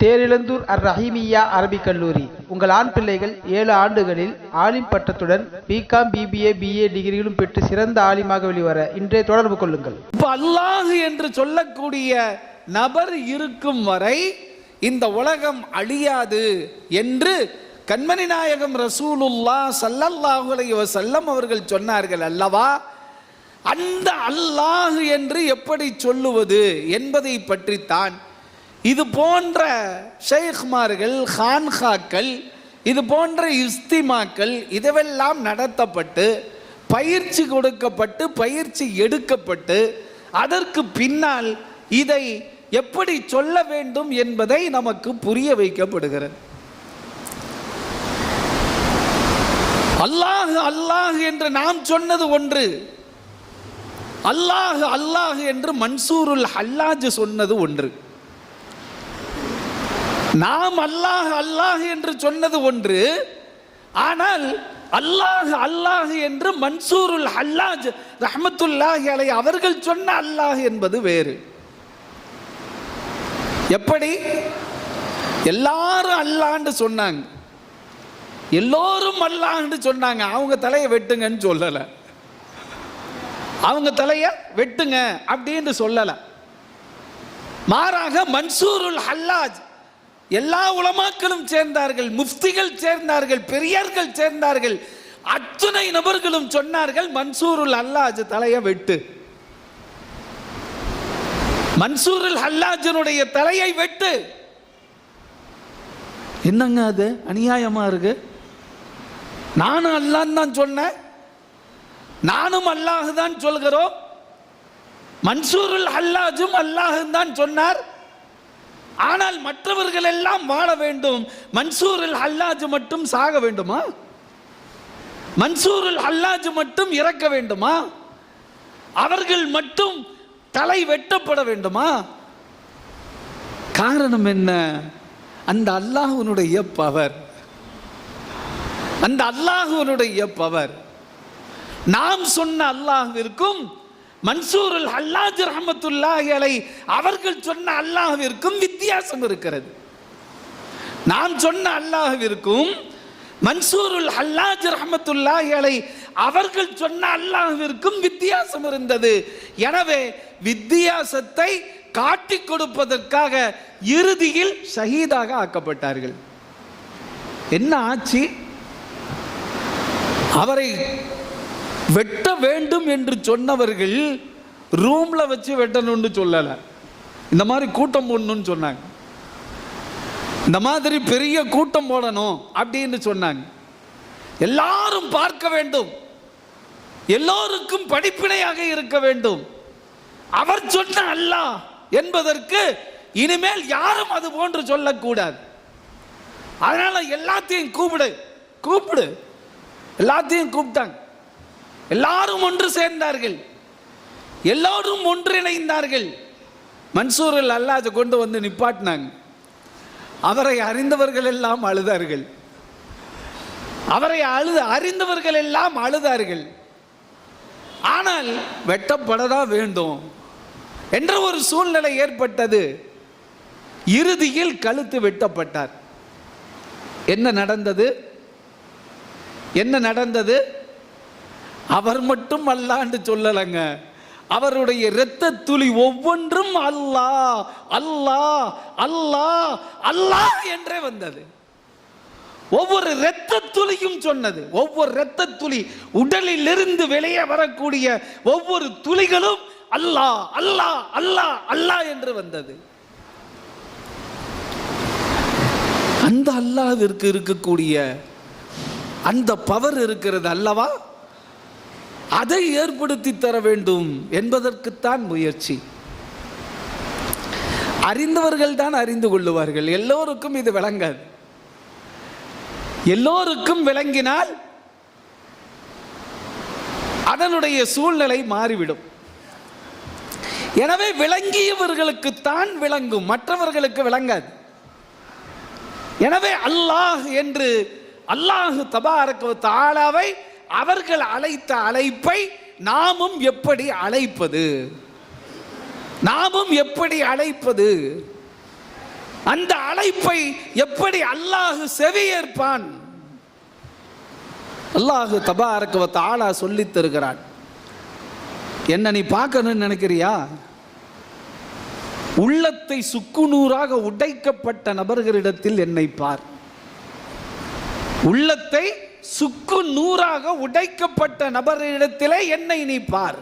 தேரிழந்தூர் அர் ரஹீமியா அரபிக் கல்லூரி. உங்கள் ஆண் பிள்ளைகள் ஏழு ஆண்டுகளில் ஆலிம் பட்டத்துடன் பிகாம் பிபிஏ பிஏ டிகிரிகளும் பெற்று சிறந்த ஆலிமாக வெளிவர இன்றைய தொடர்பு கொள்ளுங்கள். இப்ப அல்லாஹ் என்று சொல்லக்கூடிய நபர் இருக்கும் வரை இந்த உலகம் அழியாது என்று கண்மணி நாயகம் ரசூலுல்லா சல்லல்லாஹுலை செல்லம் அவர்கள் சொன்னார்கள் அல்லவா? அந்த அல்லாஹ் என்று எப்படி சொல்லுவது என்பதை பற்றித்தான் இது போன்ற ஷேக்மார்கள் ஹான்ஹாக்கள் இது போன்ற இஸ்திமாக்கள் இதுவெல்லாம் நடத்தப்பட்டு பயிற்சி கொடுக்கப்பட்டு பயிற்சி எடுக்கப்பட்டு அதற்கு பின்னால் இதை எப்படி சொல்ல வேண்டும் என்பதை நமக்கு புரிய வைக்கப்படுகிறது. அல்லாஹ் அல்லாஹ் என்று நாம் சொன்னது ஒன்று. அல்லாஹ் அல்லாஹ் என்று மன்சூருல் ஹல்லாஜ் சொன்னது ஒன்று. நாம் அல்லாஹ் அல்லாஹ் என்று சொன்னது ஒன்று ஆனால் அல்லாஹ் அல்லாஹ் என்று மன்சூருல் ஹல்லாஜ் ரஹமத்துல்லாஹி அலை அவர்கள் சொன்ன அல்லாஹ் என்பது வேறு. எப்படி? எல்லாரும் அல்லான்னு சொன்னாங்க. எல்லோரும் அல்லான்னு சொன்னாங்க. அவங்க தலையை வெட்டுங்கன்னு சொல்லல. அவங்க தலையை வெட்டுங்க அப்படின்னு சொல்லல. மாறாக மன்சூருல் ஹல்லாஜ் எல்லா உலமாக்களும் சேர்ந்தார்கள் முஃப்திகள் சேர்ந்தார்கள் பெரியார்கள் சேர்ந்தார்கள். அத்துணை நபர்களும் சொன்னார்கள் மன்சூருல் அல்லாஜ் தலையை வெட்டு. மன்சூருல் ஹல்லாஜனுடைய தலையை வெட்டு. என்னங்க அது? அநியாயமா இருக்கு? நானும் அல்லான்னு தான் சொன்னேன். நானும் அல்லாஹ் தான் சொல்கிறோம். மன்சூருல் ஹல்லாஜும் அல்லாஹ் தான் சொன்னார். ஆனால் மற்றவர்கள் எல்லாம் வாழ வேண்டும். மன்சூரில் ஹல்லாஜ் மட்டும் சாக வேண்டுமா? மன்சூரில் ஹல்லாஜ் மட்டும் இறக்க வேண்டுமா? அவர்கள் மட்டும் தலை வெட்டப்பட வேண்டுமா? காரணம் என்ன? அந்த அல்லாஹுனுடைய பவர். அந்த அல்லாஹுனுடைய பவர். நாம் சொன்ன அல்லாஹ்விற்கும் மன்சூருல் ஹல்லாஜ் ரஹமத்துல்லாஹி அலை அவர்கள் சொன்ன அல்லாஹ்விற்கும் வித்தியாசம் இருக்கிறது. நான் சொன்ன அல்லாஹ்விற்கும் மன்சூருல் ஹல்லாஜ் ரஹமத்துல்லாஹி அலை அவர்கள் சொன்ன அல்லாஹ்விற்கும் வித்தியாசம் இருந்தது. எனவே வித்தியாசத்தை காட்டி கொடுப்பதற்காக இறுதியில் ஷஹீதாக ஆக்கப்பட்டார்கள். என்ன ஆச்சு? அவரை வெட்ட வேண்டும் என்று சொன்னவர்கள் ரூமில் வச்சு வெட்டணும்னு சொல்லலை. இந்த மாதிரி கூட்டம் போடணும்னு சொன்னாங்க. இந்த மாதிரி பெரிய கூட்டம் போடணும் அப்படின்னு சொன்னாங்க. எல்லாரும் பார்க்க வேண்டும். எல்லோருக்கும் படிப்பினையாக இருக்க வேண்டும். அவர் சொன்ன அல்ல என்பதற்கு இனிமேல் யாரும் அது போன்று சொல்லக்கூடாது. அதனால எல்லாத்தையும் கூப்பிடு கூப்பிடு. எல்லாத்தையும் கூப்பிட்டாங்க. எல்லாரும் ஒன்று சேர்ந்தார்கள். எல்லோரும் ஒன்றிணைந்தார்கள். மன்சூரில் அல்லாத கொண்டு வந்து நிப்பாட்டினாங்க. அவரை அறிந்தவர்கள் எல்லாம் அழுதார்கள். அவரை அழுது அறிந்தவர்கள் எல்லாம் அழுதார்கள். ஆனால் வெட்டப்படதா வேண்டும் என்ற ஒரு சூழ்நிலை ஏற்பட்டது. இறுதியில் கழுத்து வெட்டப்பட்டார். என்ன நடந்தது? என்ன நடந்தது? அவர் மட்டும் அல்லான்னு சொல்லலைங்க. அவருடைய இரத்த துளி ஒவ்வொன்றும் அல்லாஹ் அல்லாஹ் அல்லாஹ் அல்லாஹ் என்றே வந்தது. ஒவ்வொரு இரத்த துளியும் சொன்னது. ஒவ்வொரு இரத்த துளி உடலில் இருந்து வெளியே வரக்கூடிய ஒவ்வொரு துளிகளும் அல்லாஹ் அல்லாஹ் அல்லாஹ் அல்லாஹ் என்று வந்தது. அந்த அல்லாஹ்விற்கு இருக்கக்கூடிய அந்த பவர் இருக்கிறது அல்லவா? அதை ஏற்படுத்தி தர வேண்டும் என்பதற்குத்தான் முயற்சி. அறிந்தவர்கள் தான் அறிந்து கொள்ளுவார்கள். எல்லோருக்கும் இது விளங்காது. எல்லோருக்கும் விளங்கினால் அதனுடைய சூழ்நிலை மாறிவிடும். எனவே விளங்கியவர்களுக்குத்தான் விளங்கும். மற்றவர்களுக்கு விளங்காது. எனவே அல்லாஹ் என்று அல்லாஹு தபாரக்கு தாளாவை அவர்கள் அழைத்த அழைப்பை நாமும் எப்படி அழைப்பது? நாமும் எப்படி அழைப்பது? அந்த அழைப்பை எப்படி அல்லாஹு செவியேற்பான்? அல்லாஹு தபாரக்குவ ஆளா சொல்லித் தருகிறான். என்ன நீ பார்க்கணும்னு நினைக்கிறியா? உள்ளத்தை சுக்குநூறாக உடைக்கப்பட்ட நபர்களிடத்தில் என்னை பார். உள்ளத்தை சுக்கு நூறாக உடைக்கப்பட்ட நபரிடத்திலே என்னை நீ பார்.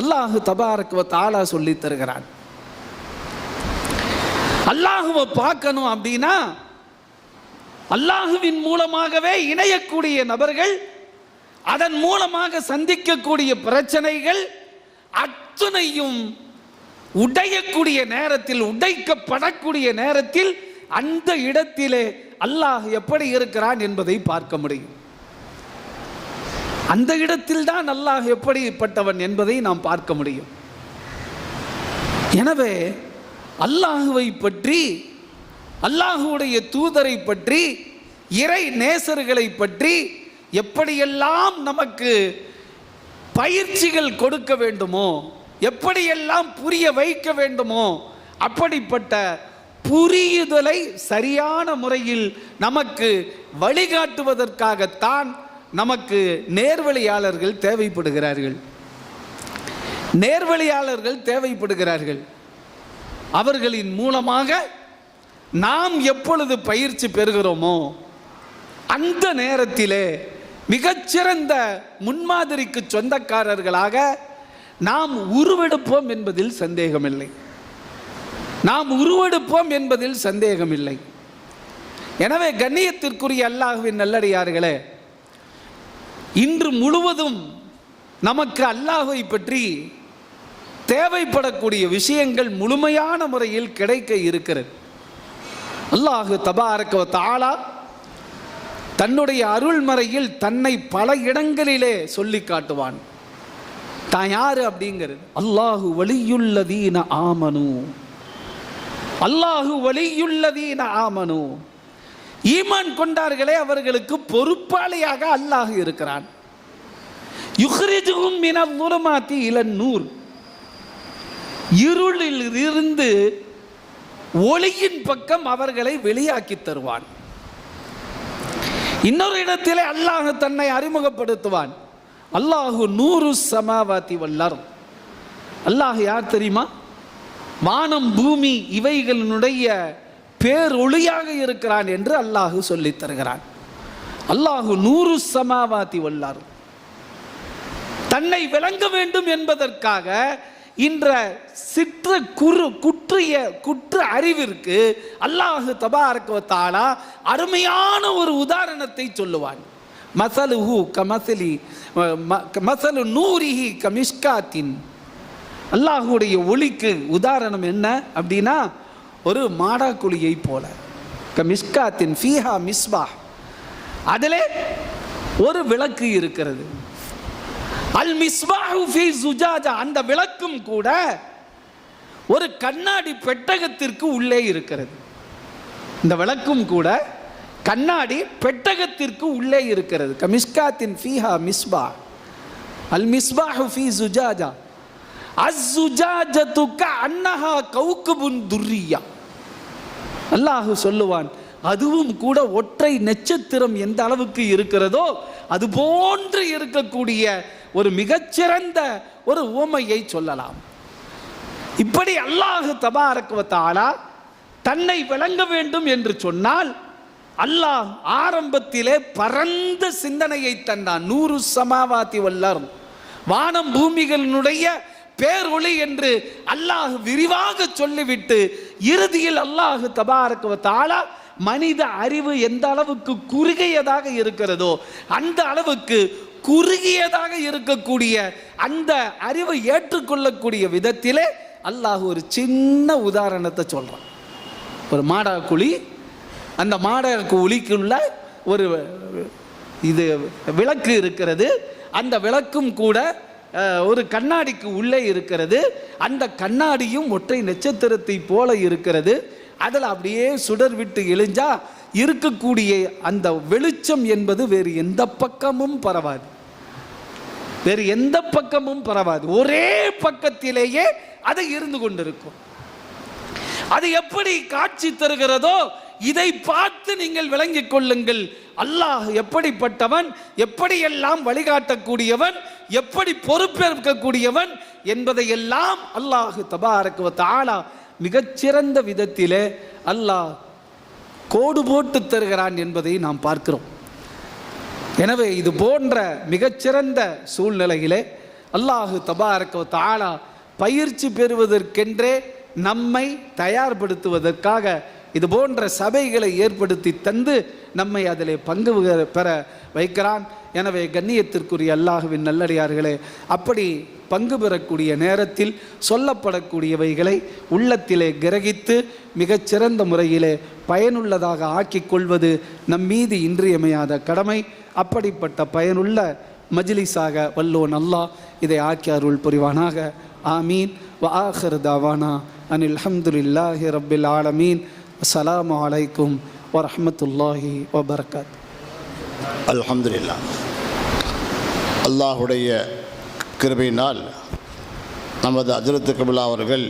அல்லாஹு தபாரக்குவ தாளா சொல்லி தருகிறான். அல்லாஹுவை பார்க்கணும் அப்படின்னா அல்லாஹுவின் மூலமாகவே இணையக்கூடிய நபர்கள் அதன் மூலமாக சந்திக்கக்கூடிய பிரச்சனைகள் அத்தனையும் உடையக்கூடிய நேரத்தில் உடைக்கப்படக்கூடிய நேரத்தில் அந்த இடத்திலே அல்லாஹ் எப்படி இருக்கிறான் என்பதை பார்க்க முடியும். அந்த இடத்தில் தான் அல்லாஹ் எப்படிப்பட்டவன் என்பதை நாம் பார்க்க முடியும். எனவே அல்லாஹுவை பற்றி அல்லாஹுடைய தூதரை பற்றி இறை நேசர்களை பற்றி எப்படியெல்லாம் நமக்கு பயிற்சிகள் கொடுக்க வேண்டுமோ எப்படியெல்லாம் புரிய வைக்க வேண்டுமோ அப்படிப்பட்ட புரியுதலை சரியான முறையில் நமக்கு வழிகாட்டுவதற்காகத்தான் நமக்கு நேர்வழியாளர்கள் தேவைப்படுகிறார்கள். நேர்வழியாளர்கள் தேவைப்படுகிறார்கள். அவர்களின் மூலமாக நாம் எப்பொழுது பயிற்சி பெறுகிறோமோ அந்த நேரத்திலே மிகச்சிறந்த முன்மாதிரிக்கு சொந்தக்காரர்களாக நாம் உருவெடுப்போம் என்பதில் சந்தேகமில்லை. நாம் உருவெடுப்போம் என்பதில் சந்தேகமில்லை. எனவே கண்ணியத்திற்குரிய அல்லாஹுவின் நல்லடியார்களே இன்று முழுவதும் நமக்கு அல்லாஹை பற்றி தேவைப்படக்கூடிய விஷயங்கள் முழுமையான முறையில் கிடைக்க இருக்கிறது. அல்லாஹு தபாரக்கவ தாளா தன்னுடைய அருள்மறையில் தன்னை பல இடங்களிலே சொல்லி காட்டுவான். தான் யாரு அப்படிங்கிறது அல்லாஹு வலியுள்ளதீன ஆமனு. அல்லாஹு வலியுள்ளதீன ஆமனு. ஈமான் கொண்டார்களே அவர்களுக்கு பொறுப்பாளியாக அல்லாஹ் இருக்கிறான். யுஹ்ரிஜுகும் மின துருமாத்தி இளன் நூர். இருளில் இருந்து ஒளியின் பக்கம் அவர்களை வெளியாக்கி தருவான். இன்னொரு இடத்திலே அல்லாஹ் தன்னை அறிமுகப்படுத்துவான். அல்லாஹு நூறு சமாவாத்தி வல்லர் அல்லாஹ் யார் தெரியுமா? வானம் பூமி இவைகளினுடைய பேரொளியாக இருக்கிறான் என்று அல்லாஹு சொல்லித் தருகிறான். அல்லாஹு நூறு சமாவாதி வல்லார் தன்னை விளங்க வேண்டும் என்பதற்காக இன்ற சிற்ற குறு குற்றிய குற்ற அறிவிற்கு அல்லாஹு தபாரக்குவத்தாலா அருமையான ஒரு உதாரணத்தை சொல்லுவான். மசலு ஹூ கமசலி ம- மசலு நூரிஹி கமிஷ்காத்தின். அல்லாஹுடைய ஒளிக்கு உதாரணம் என்ன அப்படின்னா ஒரு மாடாக்குழியை போல. கமிஷ்காத்தின் ஃபீஹா மிஸ்பா. அதிலே ஒரு விளக்கு இருக்கிறது. அல் மிஸ்பாஹு ஃபீ சுஜாஜா அந்த விளக்கும் கூட ஒரு கண்ணாடி பெட்டகத்திற்கு உள்ளே இருக்கிறது. இந்த விளக்கும் கூட கண்ணாடி பெட்டகத்திற்கு உள்ளே இருக்கிறது. கமிஸ்காத்தின் ஃபீஹா மிஸ்பா. அல் மிஸ்பாஹு ஃபீ சுஜாஜா. அஸ்ஸுஜாஜத்துக்க அன்னஹா கவுக்குபுன் துர்ரியா. அல்லாஹு சொல்லுவான் அதுவும் கூட ஒற்றை நட்சத்திரம் எந்த அளவுக்கு இருக்கிறதோ அது போன்று இருக்கக்கூடிய ஒரு மிகச்சிறந்த ஒரு உவமையை சொல்லலாம். இப்படி அல்லாஹு தபாரக்குவத்தாலா தன்னை விளங்க வேண்டும் என்று சொன்னால் அல்லாஹ் ஆரம்பத்திலே பரந்த சிந்தனையை தந்தான். நூறு சமாவாத்தி வல்லார் வானம் பூமிகளினுடைய பேரொளி என்று அல்லாஹ் விரிவாக சொல்லிவிட்டு இறுதியில் அல்லாஹ் தபாரக்குவத்தாலா மனித அறிவு எந்த அளவுக்கு குறுகியதாக இருக்கிறதோ அந்த அளவுக்கு குறுகியதாக இருக்கக்கூடிய அந்த அறிவை ஏற்றுக்கொள்ளக்கூடிய விதத்திலே அல்லாஹ் ஒரு சின்ன உதாரணத்தை சொல்றான். ஒரு மாடா குழி அந்த மாடா குழிக்குள்ள ஒரு இது விளக்கு இருக்கிறது. அந்த விளக்கும் கூட ஒரு கண்ணாடிக்கு உள்ளே இருக்கிறது. அந்த கண்ணாடியும் ஒற்றை நட்சத்திரத்தை போல இருக்கிறது. அதில் அப்படியே சுடர் விட்டு எழிஞ்சா இருக்கக்கூடிய அந்த வெளிச்சம் என்பது வேறு எந்த பக்கமும் பரவாது. வேறு எந்த பக்கமும் பரவாது. ஒரே பக்கத்திலேயே அது இருந்து கொண்டிருக்கும். அது எப்படி காட்சி தருகிறதோ இதை பார்த்து நீங்கள் விளங்கிக் கொள்ளுங்கள். அல்லாஹ் எப்படிப்பட்டவன் எப்படியெல்லாம் வழிகாட்டக்கூடியவன் எப்படி பொறுப்பேற்கக்கூடியவன் என்பதையெல்லாம் அல்லாஹு தபாரக்கு ஆளா மிகச்சிறந்த விதத்திலே அல்லாஹ் கோடு போட்டு தருகிறான் என்பதை நாம் பார்க்கிறோம். எனவே இது போன்ற மிகச்சிறந்த சூழ்நிலையிலே அல்லாஹு தபாரக்க தாலா பயிற்சி பெறுவதற்கென்றே நம்மை தயார்படுத்துவதற்காக இது போன்ற சபைகளை ஏற்படுத்தி தந்து நம்மை அதிலே பங்கு பெற- வைக்கிறான். எனவே கண்ணியத்திற்குரிய அல்லாஹுவின் நல்லடியார்களே அப்படி பங்கு பெறக்கூடிய நேரத்தில் சொல்லப்படக்கூடியவைகளை உள்ளத்திலே கிரகித்து மிகச்சிறந்த முறையிலே பயனுள்ளதாக ஆக்கிக் கொள்வது நம் மீது இன்றியமையாத கடமை. அப்படிப்பட்ட பயனுள்ள மஜ்லிஸாக வல்லோன் அல்லாஹ் இதை ஆக்கி அருள் புரிவானாக. ஆமீன். வ ஆஹர் தாவானா. அனில் அஹமதுல்லாஹி ரபில் ஆலமீன். அஸ்லாம் அலைக்கும் வரமத்துல்லாஹி வபரகாத். அல்ஹம்துலில்லா. அல்லாஹுடைய கிருபையினால் நமது அஜரத்து கபிலா அவர்கள்